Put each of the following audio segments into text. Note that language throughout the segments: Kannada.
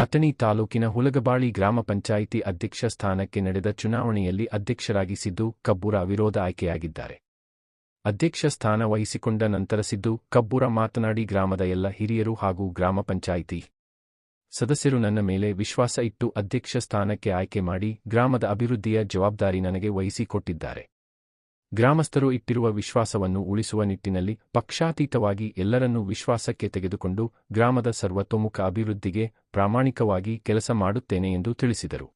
ಅಥಣಿ ತಾಲೂಕಿನ ಹುಲಗಬಾಳಿ ಗ್ರಾಮ ಪಂಚಾಯಿತಿ ಅಧ್ಯಕ್ಷ ಸ್ಥಾನಕ್ಕೆ ನಡೆದ ಚುನಾವಣೆಯಲ್ಲಿ ಅಧ್ಯಕ್ಷರಾಗಿ ಸಿದ್ದು ಕಬ್ಬೂರ ವಿರೋಧ ಆಯ್ಕೆಯಾಗಿದ್ದಾರೆ. ಅಧ್ಯಕ್ಷ ಸ್ಥಾನ ವಹಿಸಿಕೊಂಡ ನಂತರ ಸಿದ್ದು ಕಬ್ಬೂರ ಮಾತನಾಡಿ ಗ್ರಾಮದ ಎಲ್ಲ ಹಿರಿಯರು ಹಾಗೂ ಗ್ರಾಮ ಪಂಚಾಯಿತಿ ಸದಸ್ಯರು ನನ್ನ ಮೇಲೆ ವಿಶ್ವಾಸ ಇಟ್ಟು ಅಧ್ಯಕ್ಷ ಸ್ಥಾನಕ್ಕೆ ಆಯ್ಕೆ ಮಾಡಿ ಗ್ರಾಮದ ಅಭಿವೃದ್ಧಿಯ ಜವಾಬ್ದಾರಿ ನನಗೆ ವಹಿಸಿಕೊಟ್ಟಿದ್ದಾರೆ. ಗ್ರಾಮಸ್ಥರು ಇಟ್ಟಿರುವ ವಿಶ್ವಾಸವನ್ನು ಉಳಿಸುವ ನಿಟ್ಟಿನಲ್ಲಿ ಪಕ್ಷಾತೀತವಾಗಿ ಎಲ್ಲರನ್ನೂ ವಿಶ್ವಾಸಕ್ಕೆ ತೆಗೆದುಕೊಂಡು ಗ್ರಾಮದ ಸರ್ವತೋಮುಖ ಅಭಿವೃದ್ಧಿಗೆ ಪ್ರಾಮಾಣಿಕವಾಗಿ ಕೆಲಸ ಮಾಡುತ್ತೇನೆ ಎಂದು ತಿಳಿಸಿದರು.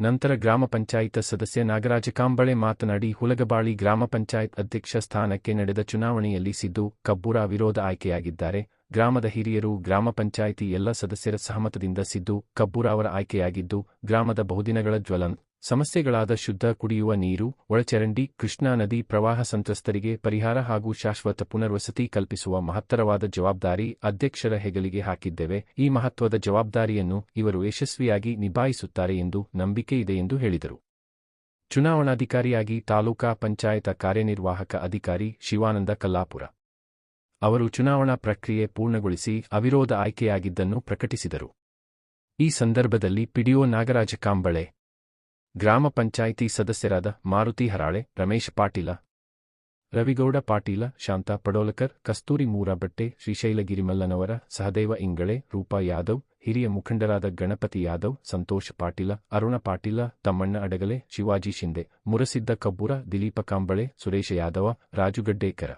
ನಂತರ ಗ್ರಾಮ ಪಂಚಾಯತ್ ಸದಸ್ಯ ನಾಗರಾಜ ಕಾಂಬಳೆ ಮಾತನಾಡಿ, ಹುಲಗಬಾಳಿ ಗ್ರಾಮ ಪಂಚಾಯತ್ ಅಧ್ಯಕ್ಷ ಸ್ಥಾನಕ್ಕೆ ನಡೆದ ಚುನಾವಣೆಯಲ್ಲಿ ಸಿದ್ದು ಕಬ್ಬೂರ ವಿರೋಧ ಆಯ್ಕೆಯಾಗಿದ್ದಾರೆ. ಗ್ರಾಮದ ಹಿರಿಯರು, ಗ್ರಾಮ ಪಂಚಾಯಿತಿ ಎಲ್ಲ ಸದಸ್ಯರ ಸಹಮತದಿಂದ ಸಿದ್ದು, ಕಬ್ಬೂರ ಅವರ ಆಯ್ಕೆಯಾಗಿದ್ದು, ಗ್ರಾಮದ ಬಹುದಿನಗಳ ಜ್ವಲನ್. ಸಮಸ್ಯೆಗಳಾದ ಶುದ್ಧ ಕುಡಿಯುವ ನೀರು, ಒಳಚರಂಡಿ, ಕೃಷ್ಣಾ ನದಿ ಪ್ರವಾಹ ಸಂತ್ರಸ್ತರಿಗೆ ಪರಿಹಾರ ಹಾಗೂ ಶಾಶ್ವತ ಪುನರ್ವಸತಿ ಕಲ್ಪಿಸುವ ಮಹತ್ತರವಾದ ಜವಾಬ್ದಾರಿ ಅಧ್ಯಕ್ಷರ ಹೆಗಲಿಗೆ ಹಾಕಿದ್ದೇವೆ. ಈ ಮಹತ್ವದ ಜವಾಬ್ದಾರಿಯನ್ನು ಇವರು ಯಶಸ್ವಿಯಾಗಿ ನಿಭಾಯಿಸುತ್ತಾರೆ ಎಂದು ನಂಬಿಕೆ ಇದೆ ಎಂದು ಹೇಳಿದರು. ಚುನಾವಣಾಧಿಕಾರಿಯಾಗಿ ತಾಲೂಕಾ ಪಂಚಾಯತ ಕಾರ್ಯನಿರ್ವಾಹಕ ಅಧಿಕಾರಿ ಶಿವಾನಂದ ಕಲ್ಲಾಪುರ. ಅವರು ಚುನಾವಣಾ ಪ್ರಕ್ರಿಯೆ ಪೂರ್ಣಗೊಳಿಸಿ ಅವಿರೋಧ ಆಯ್ಕೆಯಾಗಿದ್ದನ್ನು ಪ್ರಕಟಿಸಿದರು. ಈ ಸಂದರ್ಭದಲ್ಲಿ ಪಿಡಿಒ ನಾಗರಾಜ ಕಾಂಬಳೆ, ಗ್ರಾಮ ಪಂಚಾಯಿತಿ ಸದಸ್ಯರಾದ ಮಾರುತಿ ಹರಾಳೆ, ರಮೇಶ್ ಪಾಟೀಲ, ರವಿಗೌಡ ಪಾಟೀಲ, ಶಾಂತಾ ಪಡೋಲಕರ್, ಕಸ್ತೂರಿ ಮೂರಾಬಟ್ಟೆ, ಶ್ರೀಶೈಲಗಿರಿಮಲ್ಲನವರ, ಸಹದೇವ ಇಂಗಳೆ, ರೂಪಾ ಯಾದವ್, ಹಿರಿಯ ಮುಖಂಡರಾದ ಗಣಪತಿ ಯಾದವ್, ಸಂತೋಷ್ ಪಾಟೀಲ, ಅರುಣ ಪಾಟೀಲ, ತಮ್ಮಣ್ಣ ಅಡಗಲೆ, ಶಿವಾಜಿ ಶಿಂದೆ, ಮುರಸಿದ್ದ ಕಬ್ಬೂರ, ದಿಲೀಪ ಕಾಂಬಳೆ, ಸುರೇಶ ಯಾದವ ರಾಜುಗಡ್ಡೇಕರ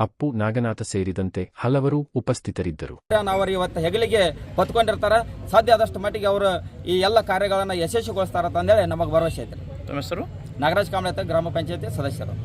ಅಪ್ಪು ನಾಗನಾಥ ಸೇರಿದಂತೆ ಹಲವರು ಉಪಸ್ಥಿತರಿದ್ದರು. ಅವರು ಇವತ್ತು ಹೆಗಲಿಗೆ ಹೊತ್ಕೊಂಡಿರ್ತಾರ. ಸಾಧ್ಯ ಆದಷ್ಟು ಮಟ್ಟಿಗೆ ಅವರು ಈ ಎಲ್ಲ ಕಾರ್ಯಗಳನ್ನು ಯಶಸ್ವಿಗೊಳಿಸ್ತಾರ ಅಂತಂದೇಳಿ ನಮಗೆ ಭರವಸೆ ಐತೆ ತಮ್ಮ ಹೆಸರು? ನಾಗರಾಜ್ ಕಾಮಳೆ ಗ್ರಾಮ ಪಂಚಾಯತಿ ಸದಸ್ಯರು.